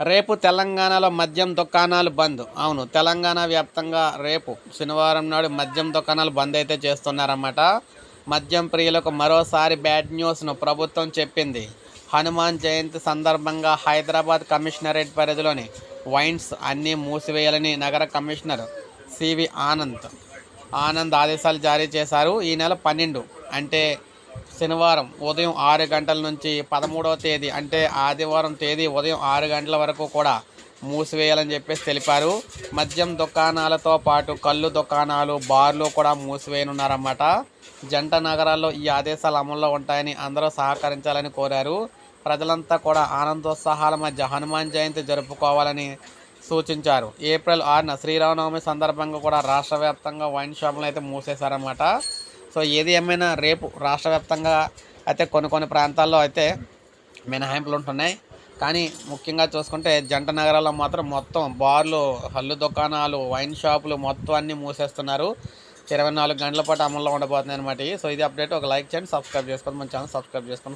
రేపు తెలంగాణలో మద్యం దుకాణాలు బంద్. అవును తెలంగాణ వ్యాప్తంగా రేపు శనివారం నాడు మద్యం దుకాణాలు బంద్ అయితే చేస్తున్నారన్నమాట. మద్యం ప్రియులకు మరోసారి బ్యాడ్ న్యూస్ను ప్రభుత్వం చెప్పింది. హనుమాన్ జయంతి సందర్భంగా హైదరాబాద్ కమిషనరేట్ పరిధిలోని వైన్స్ అన్నీ మూసివేయాలని నగర కమిషనర్ సివి ఆనంద్ ఆనంద్ ఆదేశాలు జారీ చేశారు. ఈ నెల పన్నెండు అంటే శనివారం ఉదయం ఆరు గంటల నుంచి పదమూడవ తేదీ అంటే ఆదివారం తేదీ ఉదయం ఆరు గంటల వరకు కూడా మూసివేయాలని చెప్పేసి తెలిపారు. మద్యం దుకాణాలతో పాటు కళ్ళు దుకాణాలు బార్లు కూడా మూసివేయనున్నారన్నమాట. జంట నగరాల్లో ఈ ఆదేశాలు అమల్లో ఉంటాయని అందరూ సహకరించాలని కోరారు. ప్రజలంతా కూడా ఆనందోత్సాహాల మధ్య హనుమాన్ జయంతి జరుపుకోవాలని సూచించారు. ఏప్రిల్ ఆరున శ్రీరామనవమి సందర్భంగా కూడా రాష్ట్ర వ్యాప్తంగా వైన్ షాపులు అయితే మూసేశారన్నమాట. సో ఏది ఏమైనా రేపు రాష్ట్ర వ్యాప్తంగా అయితే కొన్ని కొన్ని ప్రాంతాల్లో అయితే మినహాయింపులు ఉంటున్నాయి. కానీ ముఖ్యంగా చూసుకుంటే జంట నగరాల్లో మాత్రం మొత్తం బార్లు హల్లు దుకాణాలు వైన్ షాపులు మొత్తం అన్నీ మూసేస్తున్నారు. ఇరవై నాలుగు గంటల పాటు అమల్లో ఉండబోతుంది అనమాట సో ఇది అప్డేట్. ఒక లైక్ చేయండి సబ్స్క్రైబ్ చేసుకోండి. మన ఛానల్ సబ్స్క్రైబ్ చేసుకోండి.